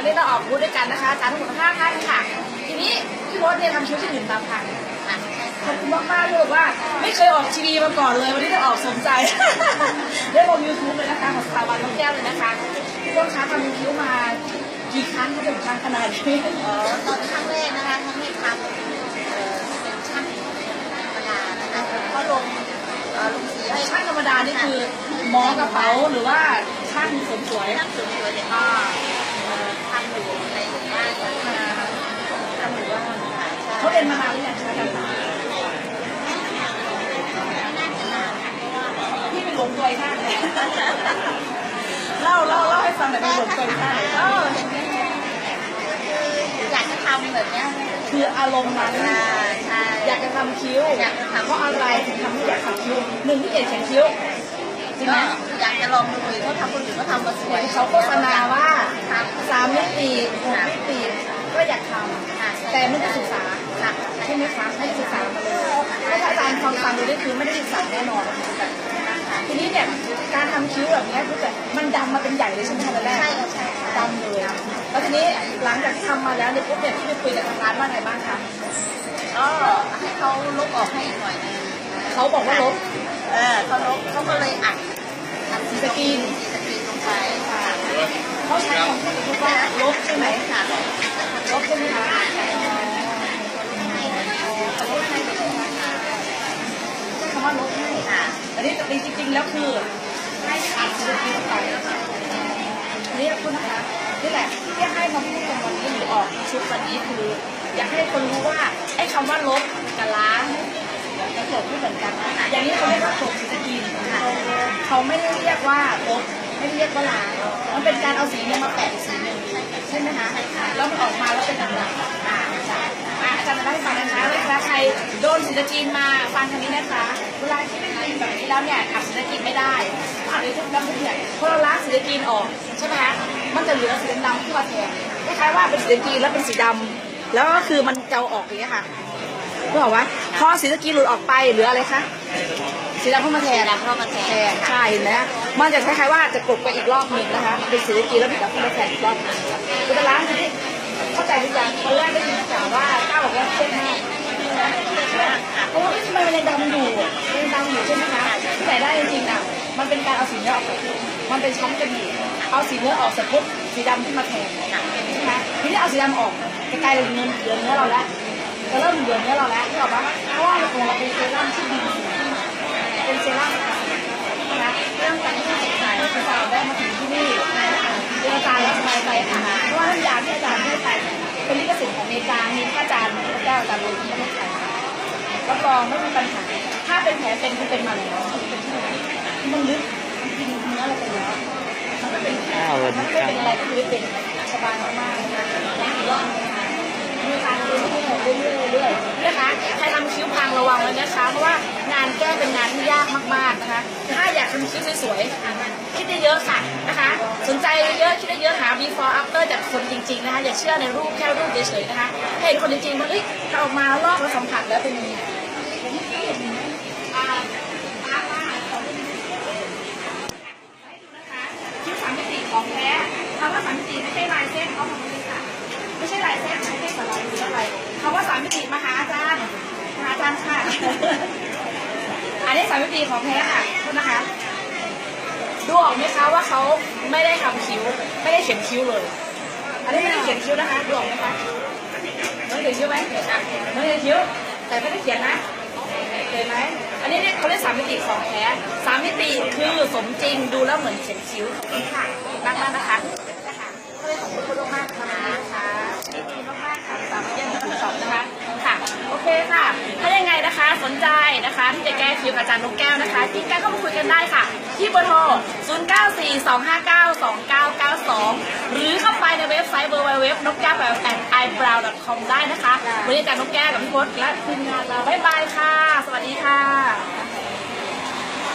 วันนี้เราออกบูธด้วยกันนะคะอาจารย์ทั้งหมดห้าท่านค่ะ ทีนี้พี่โบ๊ทเนี่ยทำคิ้วที่อื่นตามทางค่ะขอบคุณมากๆเลยว่า ไม่เคยออกทีวีมาก่อนเลย วันนี้ได้ออกสนใจได้ลงยูทูบเลยนะคะของสถาบันน้องแก้วเลยนะคะพี่โบ๊ทคะทำคิ้วมากี่ครั้งก็เป็นครั้งขนาดนี้อ๋อตอนครั้งแรกนะคะครั้งแรกทำเอ่อเป็นช่างธรรมดานะคะก็ลงเอ่อลงสีให้ช่างธรรมดานี่คือหมอกระเป๋าหรือว่าช่างเสริมสวยช่างสวยๆเนี่ยก็เอ่อทำอยู่ในหมู่บ้านนะคะทำอยู่ว่า เขาเรียนมานานหรือยังคะอาจารย์คะไม่น่าจะนานค่ะเพราะว่าพี่เป็นหลงตัวไอ้ข้างเลยเล่าเล่าเล่าให้ฟังหน่อยเป็นหลงตัวไอ้ข้างเออคืออยากจะทำแบบเนี้ยคืออารมณ์นั้นใช่ใช่อยากจะทำคิ้วอยากจะทำเพราะอะไรถึงทำให้อยากทำคิ้วหนึ่งที่เกียจเขียนคิ้วจริงไหมก็อยากจะลองดูเขาทำคนอื่นเขาทำมาสวยเขาโฆษณาว่าครับสามมิติหกมิติก็อยากทค่ะำแต่ไม่ได้ศึกษาค่ะใช่ไหมคะไม่ได้ศึกษามาเลยถ้าอาจารย์ฟังฟังดูได้คือไม่ได้ศึกษาแน่นอนทีนี้เนี่ยการทำคิ้วแบบเนี้ยคือแบบมันดำมาเป็นใหญ่เลยใช่ไหมคะตอนแรกใช่ค่ะใช่ค่ะดำเลยแล้วทีนี้หลังจากที่ทำมาแล้วเนี่ยปุ๊บเนี่ยพี่ไปคุยกับทางร้านว่าไงบ้างคะก็ให้เขาลบออกให้อีกหน่อยนึงเขาบอกว่าลบเออเขาลบเขาก็เลยอัดอัดสีสกรีนสีสกรีนลงไปเขาใช้ของพูดพูดว่าลบใช่ไหมค่ะลบใช่ไหมคะใช้คำว่าลบให้ ค่ะ อันนี้ จริงๆแล้วคือให้อัดสีสกรีนไปอันนี้คุณนะคะนี่แหละที่ให้มาพูดกันวันนี้หรือออกชุดวันนี้คือ อยากให้คนรู้ว่าไอ้คำว่าลบกับล้างกับกลบไม่เหมือนกันอย่างนี้เขาเรียกว่ากลบสีสกรีนเขาไม่ได้เรียกว่าลบไม่ได้เรียกว่าล้างมันเป็นการเอาสีเนี่ยมาแปะสีหนึ่งใช่ไหมคะแล้วมันออกมาแล้วเป็นดำๆอ่าใช่อะอาจารย์จะเล่าให้ฟังนะคะวลาใครโดนสีสกรีนมาฟังทางนี้นะคะ เวลาที่เป็นแบบนี้แล้วเนี่ยอัดสีสกรีนไม่ได้อัดในทุกน้ำทุกอย่างพอเราล้างสีสกรีนออกใช่ไหมคะมันจะเหลือสีดำๆขึ้นมาแทนคล้ายๆว่าเป็นสีสกรีนแล้วเป็นสีดำแล้วก็คือมันจะเอาออกอย่างเงี้ยค่ะรู้เปล่าวะพอสีสกรีนหลุดออกไปเหลืออะไรคะสีดำเข้ามาแทนดำเข้ามาแทแทนนใช่เห็นไหมมันจะคล้ายๆว่าจะกลบไปอีกรอบหนึ่งนะคะเป็นสีสกรีนแล้วมีกับเข้ามาแทนอีกรอบหนึ่งคุณจะล้างทีนี้เข้าใจหรือยังตอนแรกได้ยินข่าวว่าก้าวบอกว่าเข้มมากเพราะว่าทำไมมันยังดำอยู่ ยังดำอยู่ใช่ไหมคะแต่ได้จริงๆอะมันเป็นการเอาสีเนื้อออกมันเป็นชั้นกันอยู่เอาสีเนื้อออกเสร็จปุ๊บสีดำขึ้นมาแทนใช่ไหมทีนี้เอาสีดำออกจะกลายเป็นเนื้อเหลือเนื้อเราแล้วจะเริ่มเหลือเนื้อเราแล้วที่บอกว่าเพราะว่าของเราเป็นเซรั่มที่ดีเป็นเซรั่มนะเรื่องการที่จิตใจคือเราได้มาถึงที่นี่เจออาจารย์แล้วสบายใจค่ะเพราะว่าทุกอย่างที่อาจารย์ให้ไปเป็นลิขสิทธิ์ของอเมริกามีพระอาจารย์พระเจ้าอาจารย์เลย รับรองไม่มีปัญหา ถ้าเป็นแผลเป็นคือเป็นมาแล้วเป็นที่ไหนมันลึกมันกินเนื้อเราไปแล้วมันก็เป็นแผลมันไม่เป็นอะไรก็คือเป็นสบายมากๆนะคะอีกรอบนะคะมีการเรื่อยๆเรื่อยๆเรื่อยๆนะคะใครทำคิ้วพังระวังไว้นะคะเพราะว่างานแก้เป็นงานที่ยากมากๆนะคะ ถ้าอยากทำคิ้วสวยๆคิดเยอะๆค่ะนะคะ สนใจเยอะคิดเยอะหา before after จากคนจ ริงๆนะคะอย่าเชื่อในรูปแค่รูปเฉยๆนะคะให้เห็นคนจริงๆว่าเอ้ยถ้าออกมาแล้วลอกแล้วสัมผัสแล้วเป็นยังไงอ่าอ่าอ่าขอดูนะคะคิ้วสามมิติของแท้คำว่าสามมิติไม่ใช่ลายเส้นเขาทำไม่ค่ะไม่ใช่ลายเส้นไม่ใช่สลายหรืออะไรคำว่าสามมิติมาหาอาจารย์มาหาอาจารย์ค่ะอันนี้สามมิติของแท้ค่ะโทษนะคะดูออกไหมคะว่าเขาไม่ได้ทำคิ้ว ไม่ได้เขียนคิ้วเลย อันนี้ไม่ได้เขียนคิ้วนะคะดูออกไหมคะน้องเขียนคิ้วไหมอะน้องเขียนคิ้ว แต่ไม่ได้เขียนนะเห็นไหมอันนี้เนี่ยเขาเรียกสามมิติของแท้สามมิติคือสมจริงดูแล้วเหมือนเขียนคิ้วขอบคุณค่ะมากมากๆนะคะนะคะก็เลยขอบคุณคุณมากนะคะดีมากๆค่ะสามารถเยี่ยมทดสอบนะคะค่ะโอเคค่ะ ถ้ายังไงนะคะสนใจนะคะที่จะแก้คิ้วอาจารย์นกแก้วนะคะที่แก้เข้ามาคุยกันได้ค่ะ ที่เบอร์โทร0942592992หรือ เข้าไปในเว็บไซต์ www นกแก้ว eyebrow com ได้นะคะ วันนี้อาจารย์นกแก้วกับพี่พศและทีมงานเราบ๊ายบายค่ะ สวัสดีค่ะ